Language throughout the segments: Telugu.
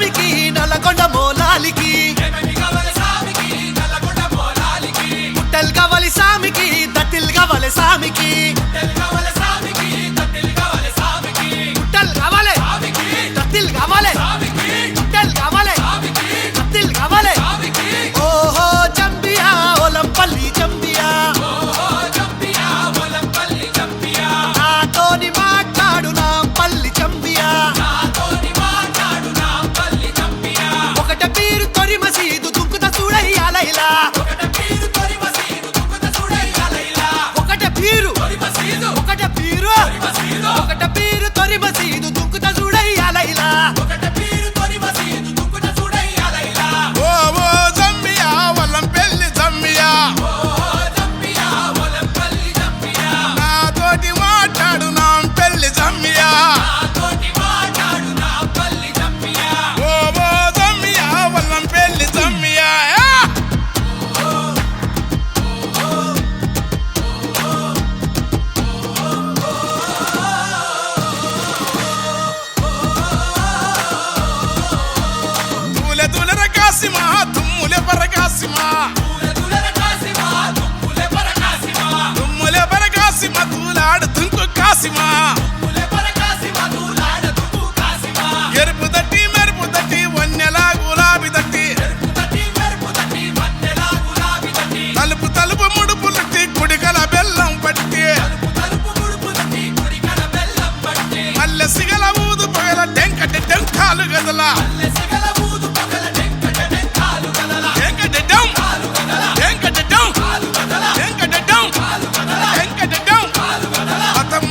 స్వామికి నల్లకొండ మోలాలికి. పుట్టల్ కవలి స్వామికి దట్టిల్ కవలి స్వామికి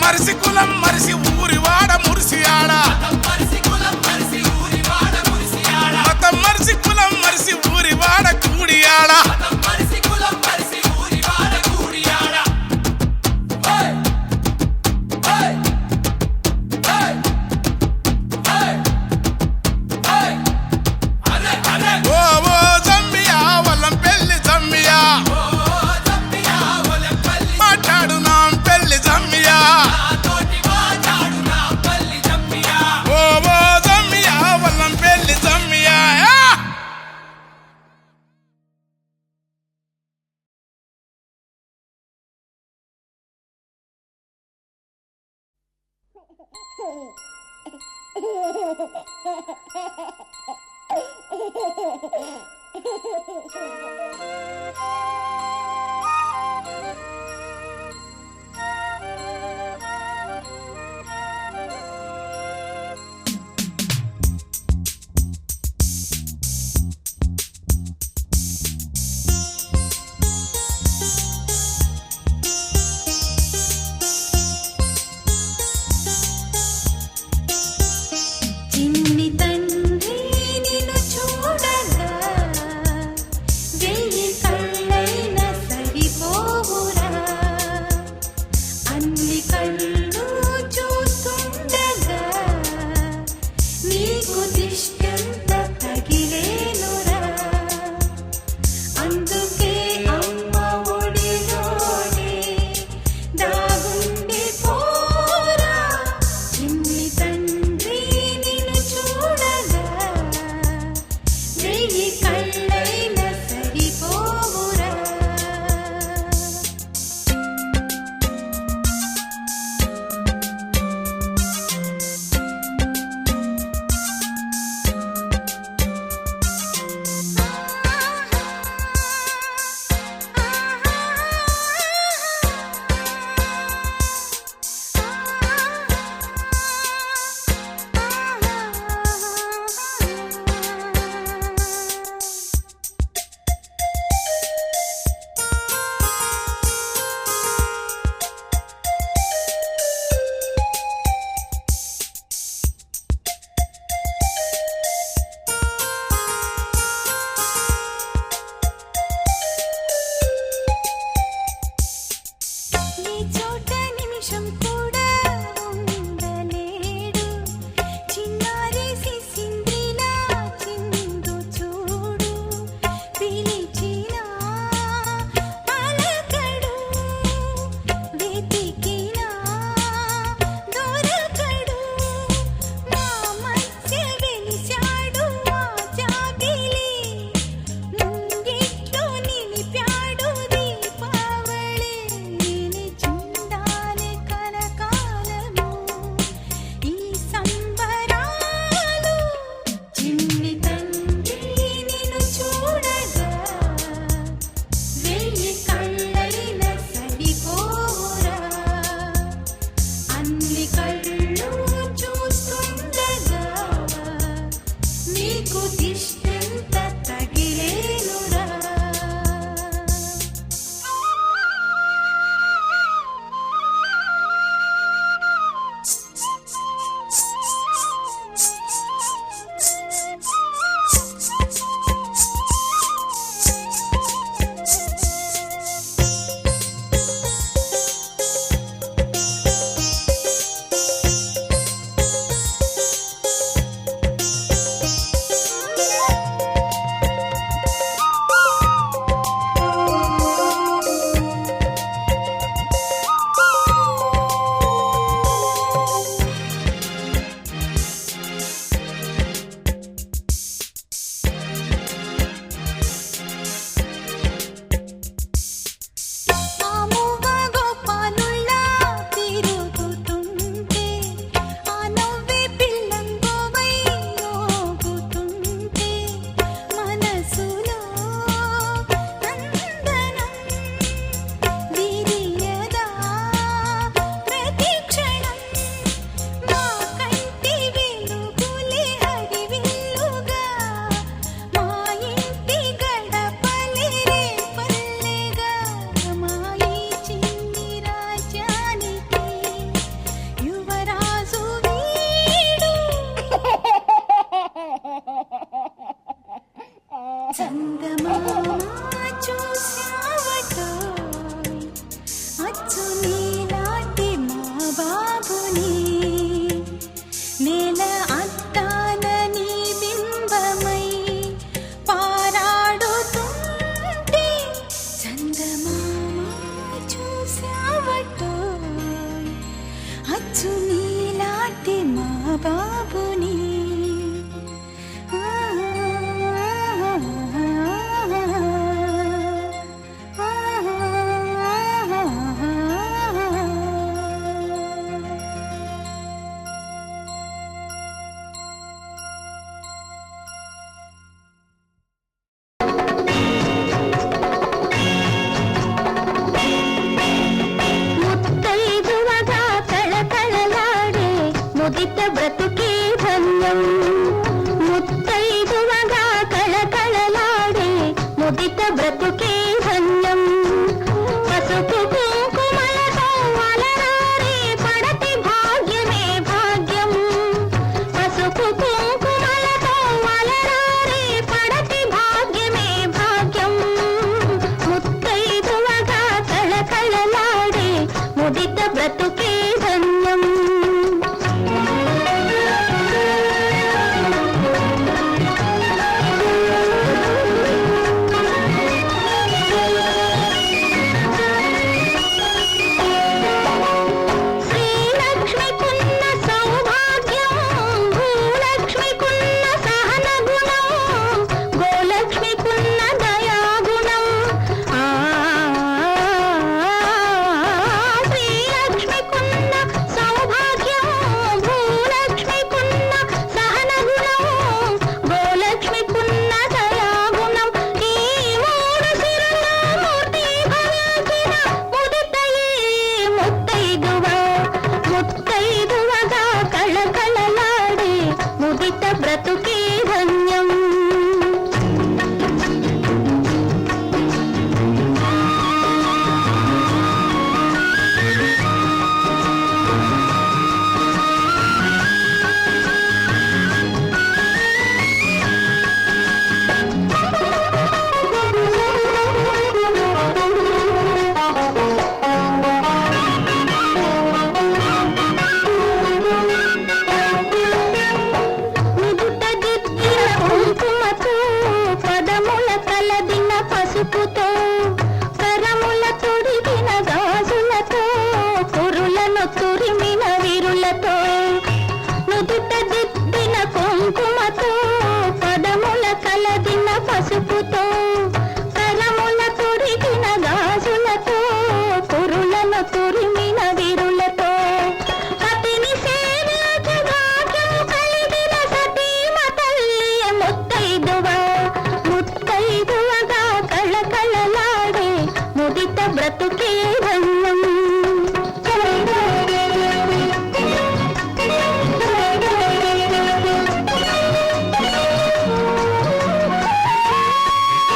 మరిసి కులం మరిసి ఊరివా Thank you.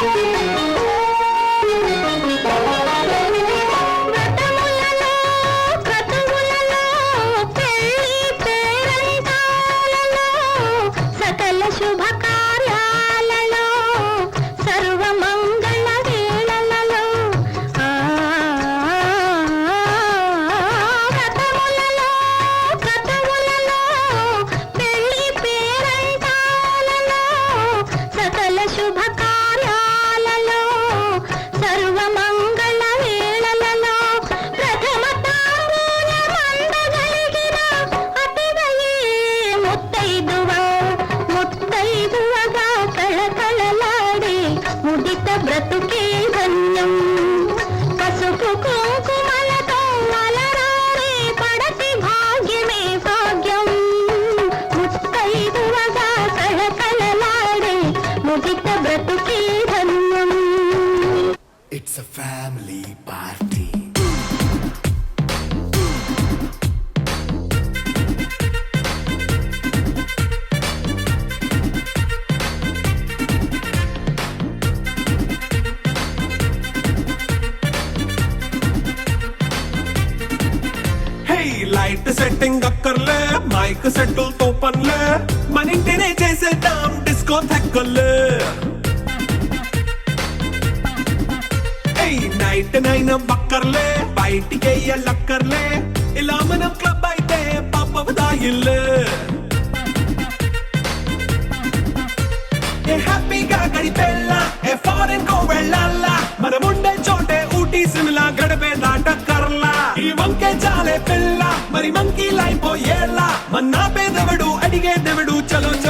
Thank you. ముదిత బ్రతుకే ధన్యం it's a family party hey light setting అక్కర్లే మైక్ సెట్టులతో పనులే మన ఇంటినే చేసేద్దాం డిస్కో థెక్కలే ఏయ్ నైట్ నైన్ బక్కర్లే బయటికి వెయ్యలక్కర్లే ఇలా మనం క్లబ్ అయితే పాపదాయిల్లే ఏ హ్యాపీగా గడిపెళ్ళ ఏ ఫారెన్ కో వెళ్ళాల మనం ఉండే చోటే ఊటీ సిమ్లా గడిపే దాటక్కర్లా ఈ వంకే చాలే పిల్ల మరి మంకీ లైపోయేళ్ళ మన్నా పేదవడు అడిగే దేవుడు చలో చలో మరి చేసేద్దాం పోలా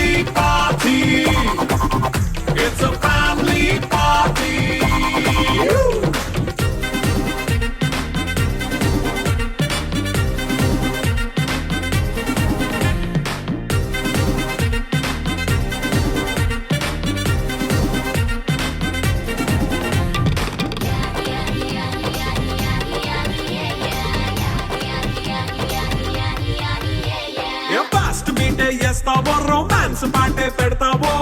చేస్తావో? రొమాన్స్ పాటే పెడతావో?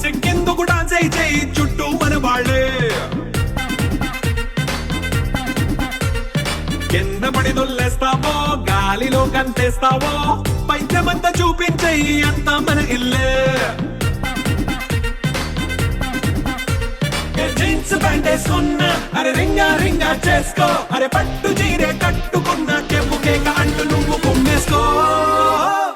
సిక్కెందుకు డాన్స్ అయి చేయి చుట్టూ మన వాళ్ళే. కింద పడి దొల్లేస్తావో? గాలిలో కంటేస్తావో పైద్యమంతా చూపించేయి అంతా మన ఇల్లే. ఏ జీన్స్ ప్యాంట్ వేసుకున్నా అరే రింగా రింగా చేసుకో. అరే పట్టు చీరే కట్టుకున్న చెప్పుకే కాంటు నువ్వు కుమ్మేసుకో.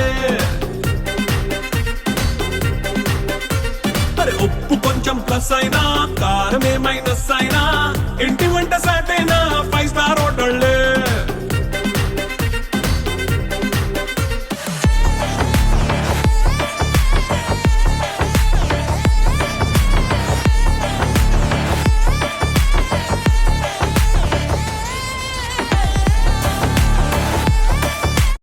అరే మరి ఉప్పు కొంచెం ప్లస్ అయినా కారమే మైనస్